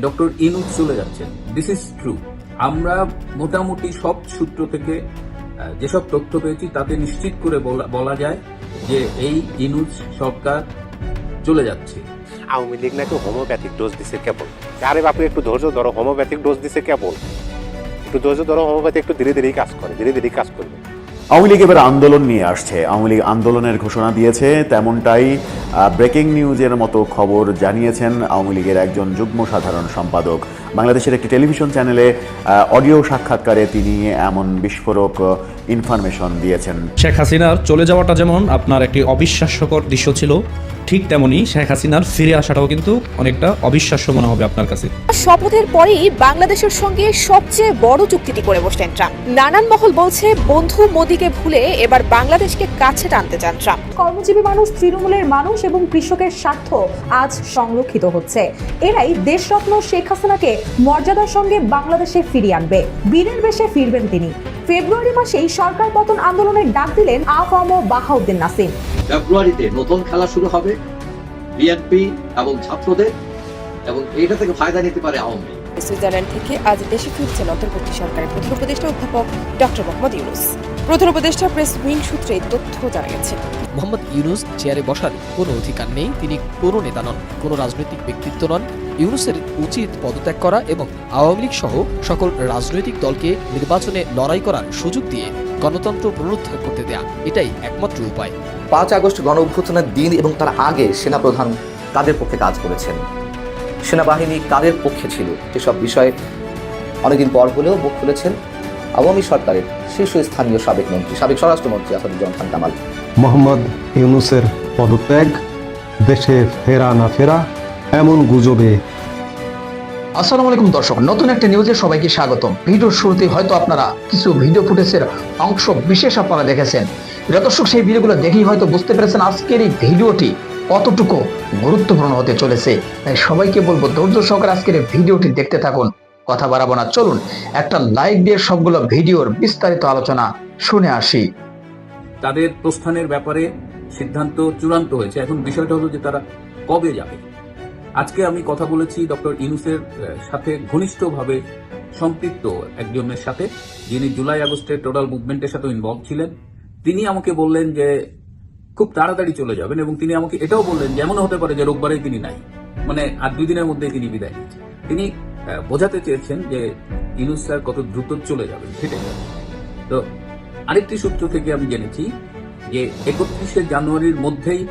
Doctor ইনুক চলে যাচ্ছেন। This is true আমরা মোটামুটি সব সূত্র থেকে যেসব তথ্য পেয়েছি তাতে নিশ্চিত করে বলা- যায় যে এই ইনুস সরকার চলে যাচ্ছে। আওয়ামী লীগ নাকি হোমিওপ্যাথিক ডোজ দিছে কেবল? আরে বাপু একটু ধৈর্য ধরো, হোমিওপ্যাথিক ডোজ দিছে কেবল? একটু ধৈর্য ধরো, হোমিওপ্যাথি একটু ধীরে ধীরেই কাজ করে, ধীরে ধীরেই কাজ করবে। আওয়ামী লীগ এবার আন্দোলন নিয়ে আসছে। আওয়ামী লীগ আন্দোলনের ঘোষণা দিয়েছে, তেমনটাই ব্রেকিং নিউজের মতো খবর জানিয়েছেন আওয়ামী লীগের একজন যুগ্ম সাধারণ সম্পাদক। বাংলাদেশের একটি টেলিভিশন চ্যানেলে অডিও সাক্ষাৎকারে তিনি এমন বিস্ফোরক ইনফরমেশন দিয়েছেন। শেখ হাসিনার চলে যাওয়াটা যেমন আপনার একটি অবিশ্বাস্যকর দৃশ্য ছিল ঠিক তেমনি শেখ হাসিনার ফিরে আসাটাও কিন্তু অনেকটা অবিশ্বাস্য মনে হবে আপনার কাছে। শপথের পরেই বাংলাদেশের সঙ্গে সবচেয়ে বড় চুক্তিটি করে বসলেন ট্রাম্প। নানান মহল বলছে বন্ধু মোদীকে ভুলে এবার বাংলাদেশকে কাছে টানতে চান ট্রাম্প। কর্মজীবী মানুষ তৃণমূলের মানুষ এবং কৃষকের স্বার্থ আজ সংরক্ষিত হচ্ছে। এরাই দেশরত্ন শেখ হাসিনাকে মর্যাদার সঙ্গে বাংলাদেশে ফিরিয়ে আনবে। বীরের বেশে ফিরবেন তিনি। ফেব্রুয়ারি মাসেই সরকার পতন আন্দোলনের ডাক দিলেন আফম বাহাউদ্দিন নাসিম। ফেব্রুয়ারিতে নতুন খেলা শুরু হবে বিএনপি এবং ছাত্রদের এবং এইটা থেকে ফায়দা নিতে পারে আওয়ামী লীগ। সুইজারল্যান্ড থেকে আজ দেশে ফিরছেন অন্তর্বর্তী সরকারের প্রধান উপদেষ্টা অধ্যাপক ডক্টর মোহাম্মদ ইউনুস। প্রধান উপদেষ্টা প্রেস উইং সূত্রে তথ্য জানা গেছে। মোহাম্মদ ইউনুস চেয়ারে বসার কোনো অধিকার নেই তিনি কোনো নেতা নন কোনো রাজনৈতিক ব্যক্তিত্ব নন। ইউনুসের উচিত পদত্যাগ করা এবং আওয়ামী লীগ সহ সকল রাজনৈতিক দলকে নির্বাচনে লড়াই করার সুযোগ দিয়ে গণতন্ত্র পুনরুদ্ধার করতে দেয়া এটাই একমাত্র উপায়। পাঁচ আগস্ট গণ অভ্যুত্থানের দিন এবং তার আগে সেনাপ্রধান কাদের পক্ষে কাজ করেছেন। সেনাবাহিনী কাদের পক্ষে ছিল এসব বিষয়ে অনেকদিন পর হলেও মুখ খুলেছেন আওয়ামী সরকারের শীর্ষস্থানীয় সাবেক মন্ত্রী সাবেক স্বরাষ্ট্রমন্ত্রী আসাদুজ্জামান খান কামাল। মোহাম্মদ ইউনুসের পদত্যাগ দেশে ফেরা না ফেরা এমন গুজবে। আসসালামু আলাইকুম দর্শক নতুন একটা নিউজে সবাইকে স্বাগতম। ভিডিওর শুরুতে হয়তো আপনারা কিছু ভিডিও ফুটেজের অংশ বিশেষ আপনারা দেখেছেন। দর্শক সেই ভিডিওগুলো দেখেই হয়তো বুঝতে পেরেছেন আজকের এই ভিডিওটি কতটুকু গুরুত্বপূর্ণ হতে চলেছে। তাই সবাইকে বলব ধৈর্য সহকারে আজকের এই ভিডিওটি দেখতে থাকুন। কথা বাড়াবো না। চলুন একটা লাইক দিয়ে সবগুলো ভিডিওর বিস্তারিত আলোচনা শুনে আসি। তাদের প্রস্থানের ব্যাপারে সিদ্ধান্ত চূড়ান্ত হয়েছে। এখন বিষয়টা হলো যে তারা কবে যাবে? আজকে আমি কথা বলেছি ডক্টর ইনুসের সাথে ঘনিষ্ঠভাবে সম্পৃক্ত একজনের সাথে, যিনি জুলাই আগস্টের টোটাল মুভমেন্টের সাথে ইনভলভ ছিলেন। তিনি আমাকে বললেন যে, খুব তাড়াতাড়ি চলে যাবেন এবং তিনি আমাকে এটাও বললেন যেমন হতে পারে যে রোববারেই তিনি নাই। মানে আর দুই দিনের মধ্যেই তিনি বিদায় নিচ্ছেন তিনি বোঝাতে চেয়েছেন যে ইনুস স্যার কত দ্রুত চলে যাবেন সেটাই তো আরেকটি সূত্র থেকে আমি জেনেছি যে একত্রিশে জানুয়ারির মধ্যেই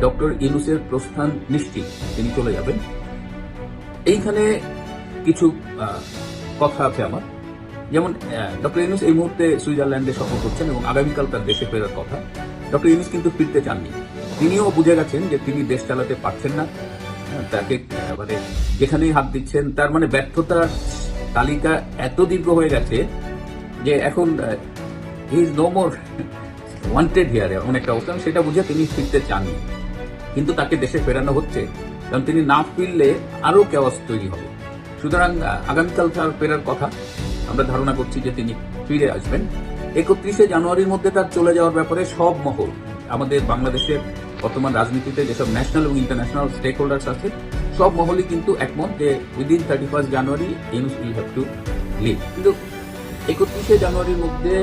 ডক্টর ইনুসের প্রস্থান নিশ্চিত। তিনি চলে যাবেন। এইখানে কিছু কথা আছে আমার। যেমন ডক্টর ইনুস এই মুহূর্তে সুইজারল্যান্ডে সফর করছেন এবং আগামীকাল তার দেশে ফেরার কথা। ডক্টর ইনুস কিন্তু ফিরতে চাননি। তিনিও বুঝে গেছেন যে তিনি দেশ চালাতে পারছেন না। হ্যাঁ, তাকে মানে যেখানেই হাত দিচ্ছেন তার মানে ব্যর্থতার তালিকা এত দীর্ঘ হয়ে গেছে যে এখন he is no more wanted হিয়ারে এমন একটা অবস্থা সেটা বুঝে তিনি ফিরতে চাননি। কিন্তু তাকে দেশে ফেরানো হচ্ছে, কারণ তিনি না ফিরলে আরও কেওয়াস তৈরি হবে। সুতরাং আগামীকাল তার ফেরার কথা আমরা ধারণা করছি যে তিনি ফিরে আসবেন। একত্রিশে জানুয়ারির মধ্যে তার চলে যাওয়ার ব্যাপারে সব মহল, আমাদের বাংলাদেশের বর্তমান রাজনীতিতে যেসব ন্যাশনাল এবং ইন্টারন্যাশনাল স্টেক হোল্ডার্স আছে, সব মহলই কিন্তু একমত যে within thirty first January will have to leave কিন্তু একত্রিশে জানুয়ারির মধ্যে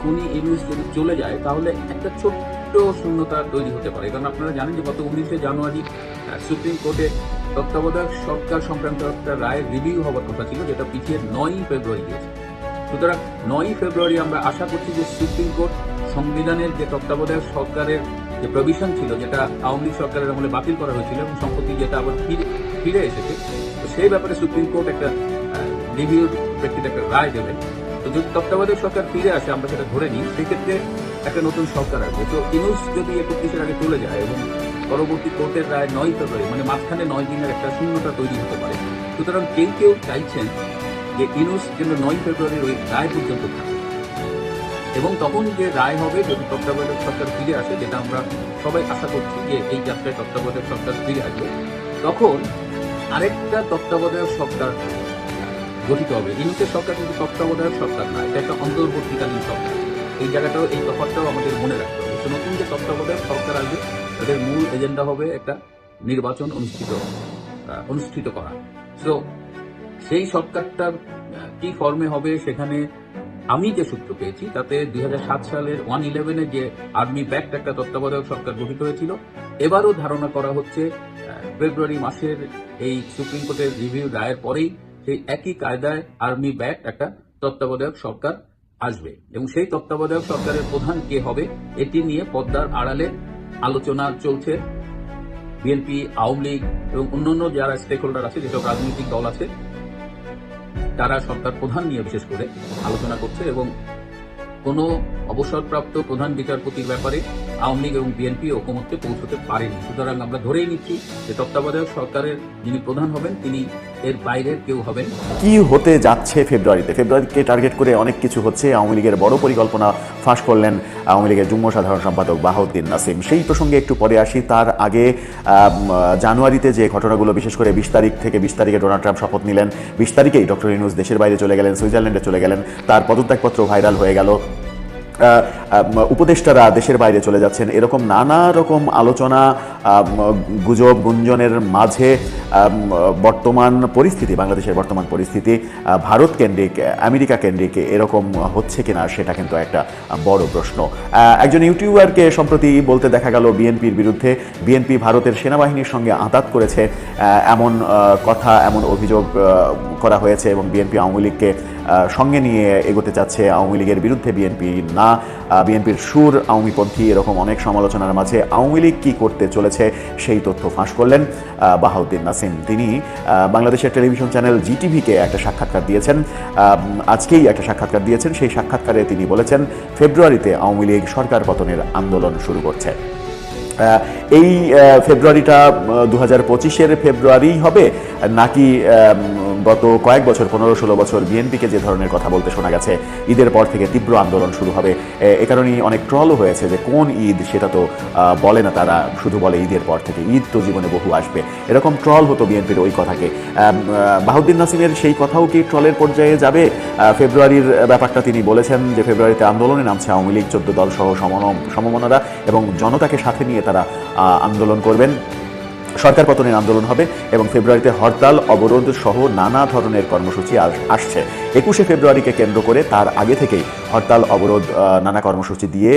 খুনি ইউনুস যদি চলে যায়, তাহলে একটা ছোট্ট শূন্যতা তৈরি হতে পারে। কারণ আপনারা জানেন যে গত উনিশে জানুয়ারি সুপ্রিম কোর্টে তত্ত্বাবধায়ক সরকার সংক্রান্ত একটা রায় রিভিউ হওয়ার কথা ছিল, যেটা পিছিয়ে নয়ই ফেব্রুয়ারি দিয়েছে সুতরাং নয়ই ফেব্রুয়ারি আমরা আশা করছি যে সুপ্রিম কোর্ট সংবিধানের যে তত্ত্বাবধায়ক সরকারের যে প্রভিশন ছিল, যেটা আওয়ামী লীগ সরকারের আমলে বাতিল করা হয়েছিল এবং সম্প্রতি যেটা আবার ফিরে ফিরে এসেছে, তো সেই ব্যাপারে সুপ্রিম কোর্ট একটা রিভিউর প্রেক্ষিতে একটা রায় দেবেন। তো যদি তত্ত্বাবধায়ক সরকার ফিরে আসে, আমরা সেটা ধরে নিই, সেক্ষেত্রে একটা নতুন সরকার আসবে। তো ইনুস যদি একত্রিশের আগে চলে যায় এবং পরবর্তী কোর্টের রায় নয় ফেব্রুয়ারি মানে মাঝখানে নয় দিনের একটা শূন্যতা তৈরি হতে পারে, সুতরাং কেউ কেউ চাইছেন যে ইনুস যেন নয় ফেব্রুয়ারির ওই রায় পর্যন্ত থাকে। এবং তখন যে রায় হবে, যদি তত্ত্বাবধায়ক সরকার ফিরে আসে, যেটা আমরা সবাই আশা করছি যে এই যাত্রায় তত্ত্বাবধায়ক সরকার ফিরে আসবে, তখন আরেকটা তত্ত্বাবধায়ক সরকার গঠিত হবে। ইনুসের সরকার কিন্তু তত্ত্বাবধায়ক সরকার না, এটা একটা অন্তর্বর্তীকালীন সরকার। এই জায়গাটাও, এই তফাৎটাও আমাদের মনে রাখতে হবে। নতুন যে তত্ত্বাবধায়ক সরকার আসবে, তাদের মূল এজেন্ডা হবে একটা নির্বাচন অনুষ্ঠিত অনুষ্ঠিত করা। সো সেই সরকারটার কি ফর্মে হবে সেখানে আমি যে সূত্র পেয়েছি, তাতে দুই হাজার সাত সালের ওয়ান ইলেভেনে যে আর্মি ব্যাক্ট একটা তত্ত্বাবধায়ক সরকার গঠিত হয়েছিল, এবারও ধারণা করা হচ্ছে ফেব্রুয়ারি মাসের এই সুপ্রিম কোর্টের রিভিউ রায়ের পরেই সেই একই কায়দায় আর্মি ব্যাক্ট একটা তত্ত্বাবধায়ক সরকার আসবে। এবং সেই তত্ত্বাবধায়ক সরকারের প্রধান কে হবে, এটি নিয়ে পদ্মার আড়ালে আলোচনা চলছে। বিএনপি, আওয়ামী লীগ এবং অন্যান্য যারা স্টেক হোল্ডার আছে, যেসব রাজনৈতিক দল আছে, তারা সরকার প্রধান নিয়ে বিশেষ করে আলোচনা করছে এবং কোনো অবসরপ্রাপ্ত প্রধান বিচারপতির ব্যাপারে আওয়ামী লীগ এবং বিএনপি ঐকমত্যে পৌঁছতে পারেনি। সুতরাং আমরা ধরেই নিচ্ছি যে তত্ত্বাবধায়ক সরকারের যিনি প্রধান হবেন, তিনি এর বাইরের কেউ হবেন কি হতে যাচ্ছে ফেব্রুয়ারিতে? ফেব্রুয়ারিকে টার্গেট করে অনেক কিছু হচ্ছে। আওয়ামী লীগের বড় পরিকল্পনা ফাঁস করলেন আওয়ামী লীগের যুগ্ম সাধারণ সম্পাদক বাহাউদ্দিন নাসিম। সেই প্রসঙ্গে একটু পরে আসি। তার আগে জানুয়ারিতে যে ঘটনাগুলো, বিশেষ করে বিশ তারিখ থেকে বিশ তারিখে ডোনাল্ড ট্রাম্প শপথ নিলেন, বিশ তারিখেই ডক্টর ইনুস দেশের বাইরে চলে গেলেন, সুইজারল্যান্ডে চলে গেলেন। তার পদত্যাগপত্র ভাইরাল হয়ে গেল। উপদেষ্টারা দেশের বাইরে চলে যাচ্ছেন। এরকম নানা রকম আলোচনা গুজব, গুঞ্জনের মাঝে বর্তমান পরিস্থিতি, বাংলাদেশের বর্তমান পরিস্থিতি ভারত কেন্দ্রিক, আমেরিকা কেন্দ্রিক এরকম হচ্ছে কিনা সেটা কিন্তু একটা বড় প্রশ্ন। একজন ইউটিউবারকে সম্প্রতি বলতে দেখা গেল বিএনপির বিরুদ্ধে, বিএনপি ভারতের সেনাবাহিনীর সঙ্গে আঘাত করেছে এমন কথা, এমন অভিযোগ করা হয়েছে এবং বিএনপি আওয়ামী লীগকে সঙ্গে নিয়ে এগোতে চাচ্ছে আওয়ামী লীগের বিরুদ্ধে বিএনপি। না বিএনপির সুর, আওয়ামীপন্থী এরকম অনেক সমালোচনার মাঝে আওয়ামী লীগ কী করতে চলেছে সেই তথ্য ফাঁস করলেন বাহাউদ্দিন নাসিম। তিনি বাংলাদেশের টেলিভিশন চ্যানেল জিটিভিকে একটা সাক্ষাৎকার দিয়েছেন। আজকেই একটা সাক্ষাৎকার দিয়েছেন। সেই সাক্ষাৎকারে তিনি বলেছেন, ফেব্রুয়ারিতে আওয়ামী লীগ সরকার পতনের আন্দোলন শুরু করছে। এই ফেব্রুয়ারিটা দু হাজার পঁচিশের ফেব্রুয়ারি হবে, নাকি গত কয়েক বছর, পনেরো ষোলো বছর বিএনপিকে যে ধরনের কথা বলতে শোনা গেছে, ঈদের পর থেকে তীব্র আন্দোলন শুরু হবে। এ- কারণেই অনেক ট্রলও হয়েছে যে কোন ঈদ সেটা তো বলে না তারা, শুধু বলে ঈদের পর থেকে। ঈদ তো জীবনে বহু আসবে। এরকম ট্রল হতো বিএনপির ওই কথাকে। বাহাউদ্দিন নাসিমের সেই কথাও কি ট্রলের পর্যায়ে যাবে? ফেব্রুয়ারির ব্যাপারটা তিনি বলেছেন যে ফেব্রুয়ারিতে আন্দোলনে নামছে আওয়ামী লীগ, চোদ্দ দল সহ সমমনারা এবং জনতাকে সাথে নিয়ে তারা আন্দোলন করবেন। সরকার পতনের আন্দোলন হবে এবং ফেব্রুয়ারিতে হরতাল অবরোধ সহ নানা ধরনের কর্মসূচি আসছে। একুশে ফেব্রুয়ারিকে কেন্দ্র করে তার আগে থেকেই হরতাল অবরোধ নানা কর্মসূচি দিয়ে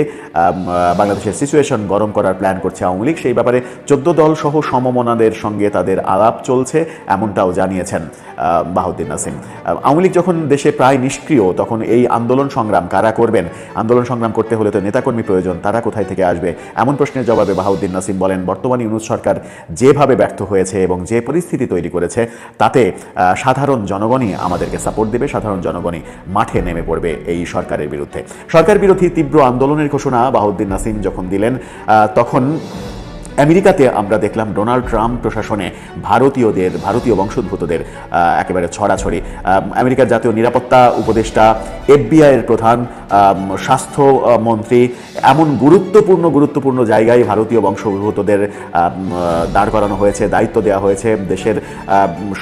বাংলাদেশের সিচুয়েশন গরম করার প্ল্যান করছে আওয়ামী লীগ। সেই ব্যাপারে চোদ্দ দল সহ সমমনাদের সঙ্গে তাদের আলাপ চলছে এমনটাও জানিয়েছেন আহ, বাহাউদ্দিন নাসিম। আওয়ামী লীগ যখন দেশে প্রায় নিষ্ক্রিয় তখন এই আন্দোলন সংগ্রাম কারা করবেন? আন্দোলন সংগ্রাম করতে হলে তো নেতাকর্মী প্রয়োজন তারা কোথায় থেকে আসবে? এমন প্রশ্নের জবাবে বাহাউদ্দিন নাসিম বলেন বর্তমান ইউনুস সরকার যেভাবে ব্যর্থ হয়েছে এবং যে পরিস্থিতি তৈরি করেছে, তাতে সাধারণ জনগণই আমাদেরকে সাপোর্ট দেবে, সাধারণ জনগণই মাঠে নেমে পড়বে এই সরকারের বিরুদ্ধে। সরকার বিরোধী তীব্র আন্দোলনের ঘোষণা বাহাউদ্দিন নাসিম যখন দিলেন তখন আমেরিকাতে আমরা দেখলাম ডোনাল্ড ট্রাম্প প্রশাসনে ভারতীয়দের, ভারতীয় বংশোদ্ভূতদের একেবারে ছড়াছড়ি। আমেরিকার জাতীয় নিরাপত্তা উপদেষ্টা এফবিআইয়ের প্রধান আম, স্বাস্থ্য মন্ত্রী এমন গুরুত্বপূর্ণ গুরুত্বপূর্ণ জায়গায় ভারতীয় বংশোদ্ভূতদের দাঁড় করানো হয়েছে দায়িত্ব দেওয়া হয়েছে দেশের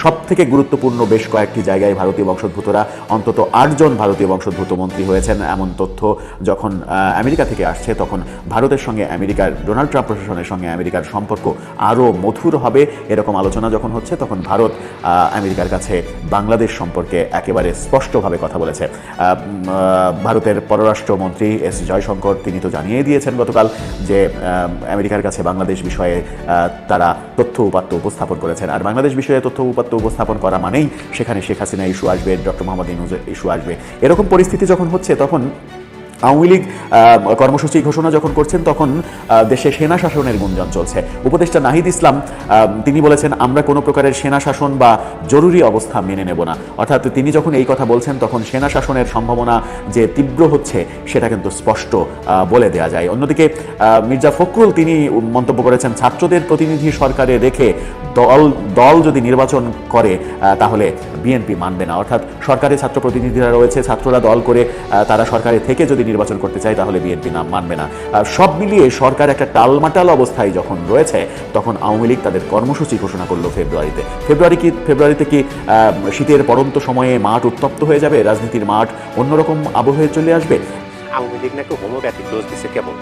সব থেকে গুরুত্বপূর্ণ বেশ কয়েকটি জায়গায় ভারতীয় বংশোদ্ভূতরা অন্তত আটজন ভারতীয় বংশোদ্ভূত মন্ত্রী হয়েছেন এমন তথ্য যখন আমেরিকা থেকে আসছে তখন ভারতের সঙ্গে আমেরিকার ডোনাল্ড ট্রাম্প প্রশাসনের সঙ্গে আমেরিকার সম্পর্ক আরও মধুর হবে এরকম আলোচনা যখন হচ্ছে তখন ভারত আমেরিকার কাছে বাংলাদেশ সম্পর্কে একেবারে স্পষ্টভাবে কথা বলেছে। ভারতের পররাষ্ট্রমন্ত্রী এস জয়শঙ্কর, তিনি তো জানিয়ে দিয়েছেন গতকাল যে আমেরিকার কাছে বাংলাদেশ বিষয়ে তারা তথ্য উপাত্ত উপস্থাপন করেছেন। আর বাংলাদেশ বিষয়ে তথ্য উপাত্ত উপস্থাপন করা মানেই সেখানে শেখ হাসিনা ইস্যু আসবে, ডক্টর মোহাম্মদ ইনুজ ইস্যু আসবে। এরকম পরিস্থিতি যখন হচ্ছে, তখন আওয়ামী লীগ কর্মসূচি ঘোষণা যখন করছেন, তখন দেশে সেনা শাসনের গুঞ্জন চলছে। উপদেষ্টা নাহিদ ইসলাম তিনি বলেছেন, আমরা কোনো প্রকারের সেনা শাসন বা জরুরি অবস্থা মেনে নেব না। অর্থাৎ তিনি যখন এই কথা বলছেন, তখন সেনা শাসনের সম্ভাবনা যে তীব্র হচ্ছে, সেটা কিন্তু স্পষ্ট বলে দেওয়া যায়। অন্যদিকে মির্জা ফখরুল, তিনি মন্তব্য করেছেন, ছাত্রদের প্রতিনিধি সরকারে রেখে দল দল যদি নির্বাচন করে তাহলে বিএনপি মানবে না। অর্থাৎ সরকারে ছাত্র প্রতিনিধিরা রয়েছে, ছাত্ররা দল করে তারা সরকারে থেকে যদি নির্বাচন করতে চায়, তাহলে বিএনপি নাম মানবে না। সব মিলিয়ে সরকার একটা টালমাটাল অবস্থায় যখন রয়েছে, তখন আওয়ামী লীগ তাদের কর্মসূচি ঘোষণা করল ফেব্রুয়ারিতে। ফেব্রুয়ারি কি, ফেব্রুয়ারিতে কি শীতের পরন্ত সময়ে মাঠ উত্তপ্ত হয়ে যাবে? রাজনীতির মাঠ অন্যরকম আবহে চলে আসবে? আওয়ামী লীগ নাকি হোমিওপ্যাথিক ডোজ দিচ্ছে কেবল?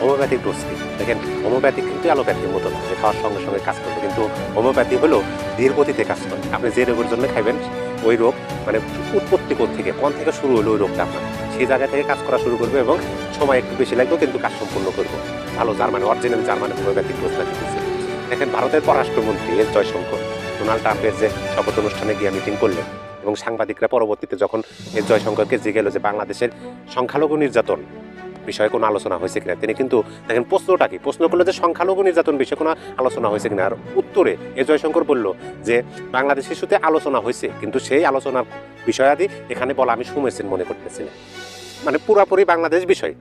হোমিওপ্যাথিক ডোজ কি? দেখেন, হোমিওপ্যাথিক কিন্তু অ্যালোপ্যাথির মতো না। খাওয়ার সঙ্গে সঙ্গে কাজ করবে, কিন্তু হোমিওপ্যাথি হলো ধীর কাজ করে। আপনি যে রোগের জন্য খাইবেন, ওই রোগ মানে উৎপত্তি কোথ থেকে কোন থেকে শুরু হলো ওই রোগটা আপনার? সেই জায়গা থেকে কাজ করা শুরু করবে এবং সময় একটু বেশি লাগবে, কিন্তু কাজ সম্পূর্ণ করব। ভালো জার্মানি অরিজিনাল জার্মানি হোমিওপ্যাথিক ডোজটা দিতেছে দেখেন, ভারতের পররাষ্ট্রমন্ত্রী এস জয়শঙ্কর ডোনাল্ড ট্রাম্পের যে শপথ অনুষ্ঠানে গিয়ে মিটিং করলেন এবং সাংবাদিকরা পরবর্তীতে যখন এস জয়শঙ্করকে জিজ্ঞেস যে বাংলাদেশের সংখ্যালঘু নির্যাতন বিষয়ে কোনো আলোচনা হয়েছে কিনা, তিনি কিন্তু দেখেন, প্রশ্নটা কি? প্রশ্ন করল যে সংখ্যালঘু নির্যাতন বিষয়ে কোনো আলোচনা হয়েছে কিনা? আর উত্তরে এ জয়শঙ্কর বলল যে, বাংলাদেশ ইস্যুতে আলোচনা হয়েছে, কিন্তু সেই আলোচনার বিষয়াদি, এখানে বলা আমি শুনেছেন মনে করতেছি না। মানে পুরাপুরি বাংলাদেশ বিষয়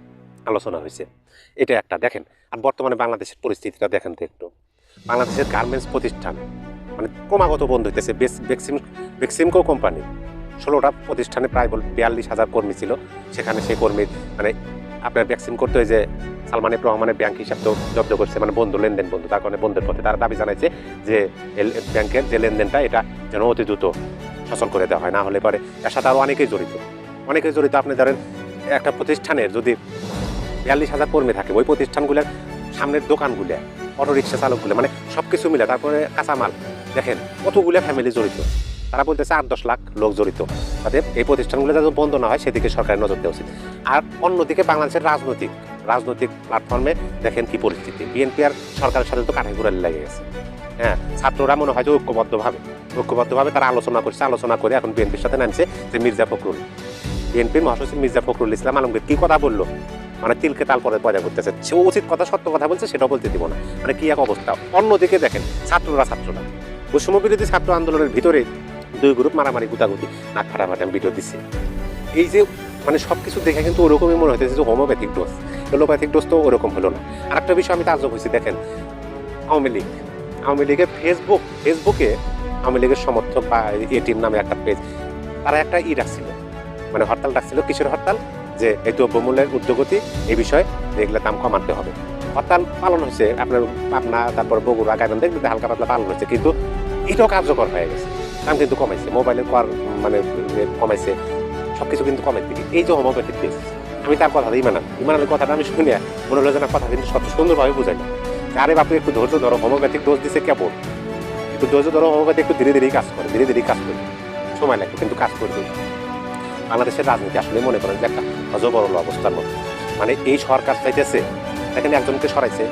আলোচনা হয়েছে। এটা একটা, দেখেন, আর বর্তমানে বাংলাদেশের পরিস্থিতিটা দেখেন তো একটু। বাংলাদেশের গার্মেন্টস প্রতিষ্ঠান মানে ক্রমাগত বন্ধ হইতেছে। বেক্সিম বেক্সিমকো কোম্পানি, ষোলোটা প্রতিষ্ঠানে প্রায় বিয়াল্লিশ হাজার কর্মী ছিল। সেখানে সেই কর্মী মানে আপনার ভ্যাকসিন করতে হয় যে সালমানের রহমানের ব্যাংক হিসাব তো জব্দ করছে মানে বন্ধ, লেনদেন বন্ধ। তার কারণে বন্ধের পথে তারা দাবি জানাইছে যে ব্যাংকের যে লেনদেনটা, এটা যেন অতি দ্রুত সচল করে দেওয়া হয়, না হলে পরে এর সাথে আরও অনেকেই জড়িত। অনেকেই জড়িত, আপনি ধরেন একটা প্রতিষ্ঠানের যদি বিয়াল্লিশ হাজার কর্মী থাকে, ওই প্রতিষ্ঠানগুলোর সামনের দোকানগুলো অটো রিক্সা চালকগুলো মানে সব কিছু মিলে, তারপরে কাঁচামাল, দেখেন কতগুলো ফ্যামিলি জড়িত। তারা বলতেছে আট দশ লাখ লোক জড়িত। তাদের এই প্রতিষ্ঠানগুলো যাতে বন্ধ না হয়, সেদিকে সরকারের নজর দেওয়া উচিত। আর অন্যদিকে বাংলাদেশের রাজনৈতিক রাজনৈতিক প্ল্যাটফর্মে দেখেন কি পরিস্থিতি। বিএনপি আর সরকারের সাথে তো কাঠাই ঘুরালে লেগে গেছে। হ্যাঁ ছাত্ররা মনে হয় যে ঐক্যবদ্ধভাবে। ঐক্যবদ্ধভাবে তারা আলোচনা করছে, আলোচনা করে এখন বিএনপির সাথে নামছে যে মির্জা ফখরুল। বিএনপির মহাসচিব মির্জা ফখরুল ইসলাম আলমগীর কি কথা বলল? মানে তিলকে তাল পরে পয়দা করতেছে। সে উচিত কথা, সত্য কথা বলছে সেটা বলতে দিব না। মানে কি এক অবস্থা? অন্যদিকে দেখেন, ছাত্ররা ছাত্ররা। বৈষম্য বিরোধী ছাত্র আন্দোলনের ভিতরে দুই গ্রুপ মারামারি, গুতাগুতি, নাক ফাটাফাটি ভিডিও দিচ্ছে। এই যে মানে সব কিছু দেখে কিন্তু ওরকমই মনে হইতেছে যে হোমিওপ্যাথিক ডোজ হোমিওপ্যাথিক ডোজ তো ওরকম হলো না। আর একটা বিষয় আমি তাজ্জব হয়েছি, দেখেন, আওয়ামী লীগ। আওয়ামী লীগের ফেসবুক ফেসবুকে আওয়ামী লীগের সমর্থক বা এটির নামে একটা পেজ তারা একটা ই রাখছিল। মানে হরতাল ডাকছিল কিশোর হরতাল, যে এই দ্রব্যমূল্যের ঊর্ধ্বগতি এই বিষয়ে এগুলো দাম কমাতে হবে। হরতাল পালন হয়েছে, আপনার পাবনা, তারপর বগুড়া গাইবান দেখবে হালকা পাতলা পালন হয়েছে, কিন্তু এটাও কার্যকর হয়ে গেছে। দাম কিন্তু কমাইছে মোবাইলের কর মানে কমাইছে সব কিছু কিন্তু কমের দিকে এই যে হোমিওপ্যাথিক পেজ আমি তার কথা ইমান ইমানের কথাটা আমি শুনে মনে হলো যে না কথা কিন্তু সব সুন্দরভাবে বুঝাই না আরে বাপু একটু ধৈর্য ধরো হোমিওপ্যাথিক ডোজ দিছে কেবল। একটু ধৈর্য ধরো হোমিওপ্যাথি একটু ধীরে ধীরেই কাজ করে, ধীরে ধীরেই কাজ করে। সময় লাগবে, কিন্তু কাজ করবে। বাংলাদেশের রাজনীতি আসলে মনে করেন যে একটা অজবরল অবস্থার মধ্যে। মানে এই সরকার চাইতেছে এখানে একজনকে সরাইছে।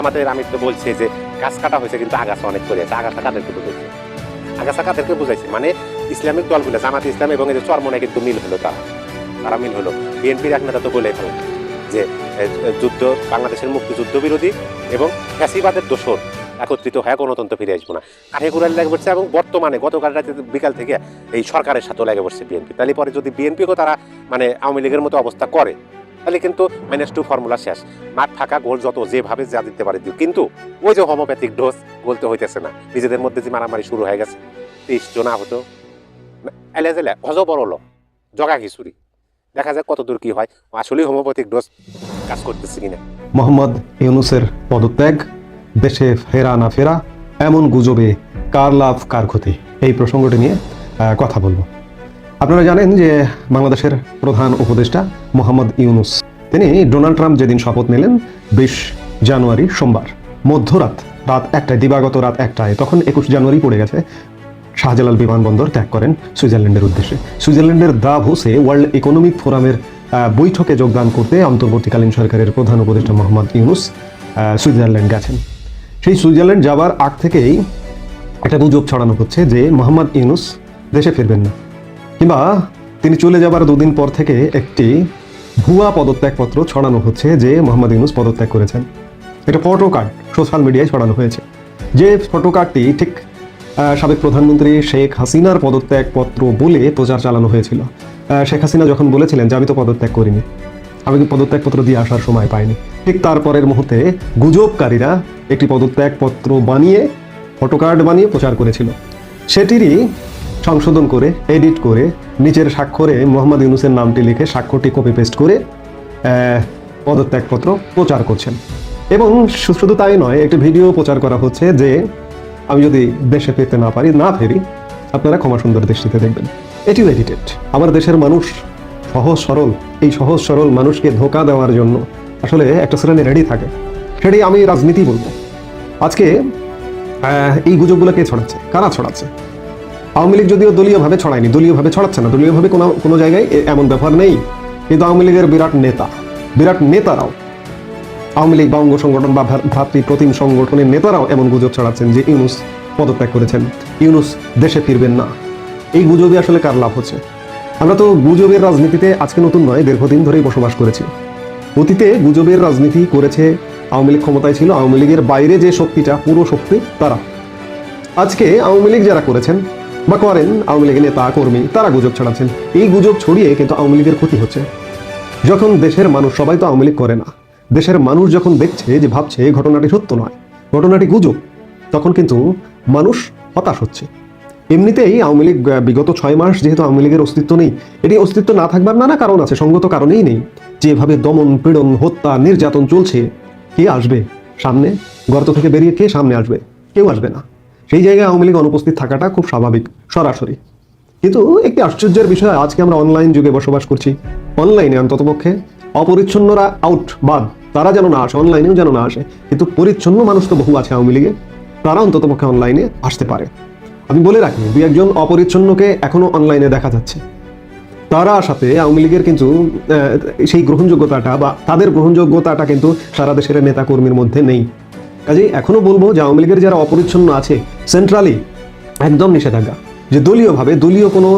আমাদের আমি তো বলছি যে, গাছ কাটা হয়েছে কিন্তু আগাছা অনেক করে আছে, আগাছা কাদেরকে বুঝাইছে? আগাছা কাদেরকে বুঝাইছে? মানে ইসলামিক দলগুলো, জামাত ইসলাম এবং এই যে চরমনে কিন্তু মিল হলো তারা। তারা মিল হলো। বিএনপির এক নেতা তো বলে ফেল যে যুদ্ধ, বাংলাদেশের মুক্তিযুদ্ধ বিরোধী এবং ফ্যাসিবাদের দোষর। একত্রিত হয়ে গণতন্ত্র ফিরে আসব না। কাঠে লেগে পড়ছে এবং বর্তমানে গতকাল রাতে বিকাল থেকে এই সরকারের সাথেও লেগে পড়ছে বিএনপি। তাহলে পরে যদি বিএনপিকেও তারা মানে আওয়ামী লীগের মতো অবস্থা করে, তাহলে কিন্তু মাইনাস টু ফর্মুলা শেষ। মাঠ ফাঁকা, গোল যত যেভাবে যা দিতে পারে দিও। কিন্তু ওই যে হোমিওপ্যাথিক ডোজ বলতে হইতেছে না। নিজেদের মধ্যে যে মারামারি শুরু হয়ে গেছে, তিরিশ জন আহত। এলে জেলে অজবর হলো জগা খিচুড়ি। দেখা যাক কত দূর কি হয়। আসলে হোমিওপ্যাথিক ডোজ কাজ করতেছে কিনা। মোহাম্মদ ইউনুসের পদত্যাগ। দেশে ফেরা না ফেরা, এমন গুজবে কার লাভ, কার ক্ষতি? এই প্রসঙ্গটি নিয়ে কথা বলব। আপনারা জানেন যে বাংলাদেশের প্রধান উপদেষ্টা মোহাম্মদ ইউনুস, তিনি ডোনাল্ড ট্রাম্প যেদিন শপথ নিলেন, বিশ জানুয়ারি সোমবার, মধ্যরাত, রাত একটায়, দিবাগত রাত একটায়, তখন একুশ জানুয়ারি পড়ে গেছে, শাহজালাল বিমানবন্দর ত্যাগ করেন সুইজারল্যান্ডের উদ্দেশ্যে। সুইজারল্যান্ডের দাভোসে ওয়ার্ল্ড ইকোনমিক ফোরামের বৈঠকে যোগদান করতে অন্তর্বর্তীকালীন সরকারের প্রধান উপদেষ্টা মোহাম্মদ ইউনুস সুইজারল্যান্ড গেছেন। সেই সুইজারল্যান্ড যাবার আগ থেকেই একটা গুজব ছড়ানো হচ্ছে যে মোহাম্মদ ইউনুস দেশে ফিরবেন না। কিংবা তিনি চলে যাবার দুদিন পর থেকে একটি ভুয়া পদত্যাগপত্র ছড়ানো হচ্ছে যে মোহাম্মদ ইউনুস পদত্যাগ করেছেন। এটা ফটো কার্ড সোশ্যাল মিডিয়ায় ছড়ানো হয়েছে। যে ফটো কার্ডটি ঠিক সাবেক প্রধানমন্ত্রী শেখ হাসিনার পদত্যাগপত্র বলে প্রচার চালানো হয়েছিল। শেখ হাসিনা যখন বলেছিলেন যে, আমি তো পদত্যাগ করিনি। আমি পদত্যাগপত্র দিয়ে আসার সময় পাইনি। ঠিক তারপরের মুহূর্তে গুজবকারীরা একটি পদত্যাগপত্র বানিয়ে ফটোকার্ড বানিয়ে প্রচার করেছিল। সেটিরই সংশোধন করে, এডিট করে, নিজের স্বাক্ষরে মোহাম্মদ ইউনুসের নামটি লিখে স্বাক্ষরটি কপি পেস্ট করে পদত্যাগপত্র প্রচার করছেন। এবং শুধু তাই নয়, একটি ভিডিও প্রচার করা হচ্ছে যে, আমি যদি দেশে ফিরতে না পারি, না ফেরি, আপনারা ক্ষমা সুন্দর দৃষ্টিতে দেখবেন। এটিও এডিটেড আমার দেশের মানুষ সহজ সরল, এই সহজ সরল মানুষকে ধোকা দেওয়ার জন্য। আসলে একটা শ্রেণি রেডি থাকে। সেটাই আমি রাজনীতি বলব। আজকে এই গুজবগুলো কে ছড়াচ্ছে? কারা ছড়াচ্ছে? আওয়ামী লীগ যদিও দলীয়ভাবে ছড়ায়নি, দলীয়ভাবে ছড়াচ্ছে না, দলীয়ভাবে কোনো কোনো জায়গায় এমন ব্যাপার নেই। কিন্তু আওয়ামী লীগের বিরাট নেতা, বিরাট নেতারাও, আওয়ামী লীগ বা অঙ্গ সংগঠন বা ভ্রাতৃ প্রতিম সংগঠনের নেতারাও এমন গুজব ছড়াচ্ছেন যে ইউনুস পদত্যাগ করেছেন। ইউনুস দেশে ফিরবেন না। এই গুজবে আসলে কার লাভ হচ্ছে? আমরা তো গুজবের রাজনীতিতে আজকে নতুন নয়, দীর্ঘদিন ধরেই বসবাস করেছি। অতীতে গুজবের রাজনীতি করেছে, আওয়ামী লীগ ক্ষমতায় ছিল, আওয়ামী লীগের বাইরে যে শক্তিটা, পুরো শক্তি তারা। আজকে আওয়ামী লীগ যারা করেছেন বা করেন, আওয়ামী লীগের নেতা, কর্মী, তারা গুজব ছড়াচ্ছেন। এই গুজব ছড়িয়ে কিন্তু আওয়ামী লীগের ক্ষতি হচ্ছে। যখন দেশের মানুষ, সবাই তো আওয়ামী লীগ করে না। দেশের মানুষ যখন দেখছে যে, ভাবছে ঘটনাটি সত্য নয়, ঘটনাটি গুজব, তখন কিন্তু মানুষ হতাশ হচ্ছে। এমনিতেই আওয়ামী লীগ বিগত ছয় মাস যেহেতু আওয়ামী লীগের অস্তিত্ব নেই, এটি অস্তিত্ব না থাকবার নানা কারণ আছে, সঙ্গত কারণেই নেই। যেভাবে দমন, পীড়ন, হত্যা, নির্যাতন চলছে, কে আসবে? সামনে? গর্ত থেকে বেরিয়ে কে সামনে আসবে? কেউ আসবে না। সেই জায়গায় আওয়ামী লীগ অনুপস্থিত থাকাটা খুব স্বাভাবিক, সরাসরি। কিন্তু একটি আশ্চর্যের বিষয়, আজকে আমরা অনলাইন যুগে বসবাস করছি। অনলাইনে অন্ততপক্ষে অপরিচ্ছন্নরা আউট, বাদ। তারা যেন না আসে, অনলাইনেও যেন না আসে। কিন্তু পরিচ্ছন্ন মানুষ তো বহু আছে আওয়ামী লীগে। তারা অন্ততপক্ষে অনলাইনে আসতে পারে। আমি বলে রাখি, দুই একজন অপরিচ্ছন্নকে এখনও অনলাইনে দেখা যাচ্ছে। তারা সাথে আওয়ামী লীগের কিন্তু সেই গ্রহণযোগ্যতাটা বা তাদের গ্রহণযোগ্যতাটা কিন্তু সারা দেশের নেতা কর্মীর মধ্যে নেই। কাজেই এখনও বলব যে আওয়ামী লীগের যারা অপরিচ্ছন্ন আছে সেন্ট্রালি একদম নিষেধাজ্ঞা, যে দলীয়ভাবে দলীয় কোনো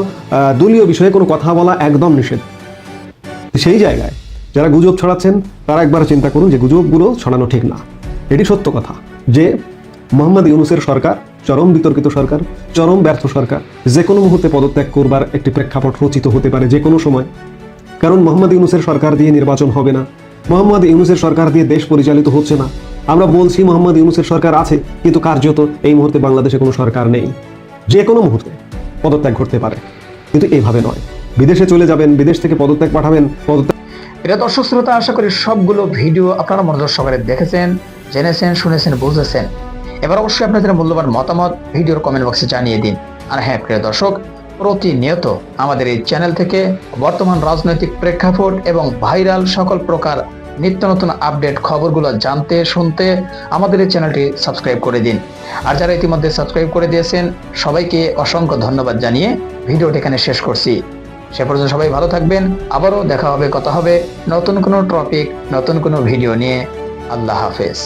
দলীয় বিষয়ে কোনো কথা বলা একদম নিষেধ। সেই জায়গায় যারা গুজব ছড়াচ্ছেন, তারা একবার চিন্তা করুন যে গুজবগুলো ছড়ানো ঠিক না। এটি সত্য কথা যে মোহাম্মদ ইউনুসের সরকার চরম বিতর্কিত সরকার, চরম ব্যর্থ সরকার, যে কোনো মুহূর্তে পদত্যাগ করবার একটি প্রেক্ষাপট রচিত হতে পারে যে কোনো সময়। কারণ মোহাম্মদ ইউনুসের সরকার দিয়ে নির্বাচন হবে না। মোহাম্মদ ইউনুসের সরকার দিয়ে দেশ পরিচালিত হচ্ছে না। আমরা বলছি মোহাম্মদ ইউনুসের সরকার আছে, কিন্তু কার্যত এই মুহূর্তে বাংলাদেশে কোনো সরকার নেই। যে কোনো মুহূর্তে পদত্যাগ ঘটতে পারে, কিন্তু এইভাবে নয়। বিদেশে চলে যাবেন, বিদেশ থেকে পদত্যাগ পাঠাবেন, পদত্যাগ এটা দর্শক শ্রোতা, আশা করি সবগুলো ভিডিও আপনারা মনোযোগ সহকারে দেখেছেন, জেনেছেন, শুনেছেন, বুঝেছেন। এবার অবশ্যই আপনাদের মূল্যবান মতামত ভিডিওর কমেন্ট বক্সে জানিয়ে দিন। আর হ্যাঁ প্রিয় দর্শক, প্রতিনিয়ত আমাদের এই চ্যানেল থেকে বর্তমান রাজনৈতিক প্রেক্ষাপট এবং ভাইরাল সকল প্রকার নিত্য নতুন আপডেট খবরগুলো জানতে, শুনতে আমাদের এই চ্যানেলটি সাবস্ক্রাইব করে দিন। আর যারা ইতিমধ্যে সাবস্ক্রাইব করে দিয়েছেন, সবাইকে অসংখ্য ধন্যবাদ জানিয়ে ভিডিওটি এখানে শেষ করছি। সে পর্যন্ত সবাই ভালো থাকবেন, আবারও দেখা হবে, কথা হবে নতুন কোনো টপিক নতুন কোনো ভিডিও নিয়ে। আল্লাহ হাফেজ।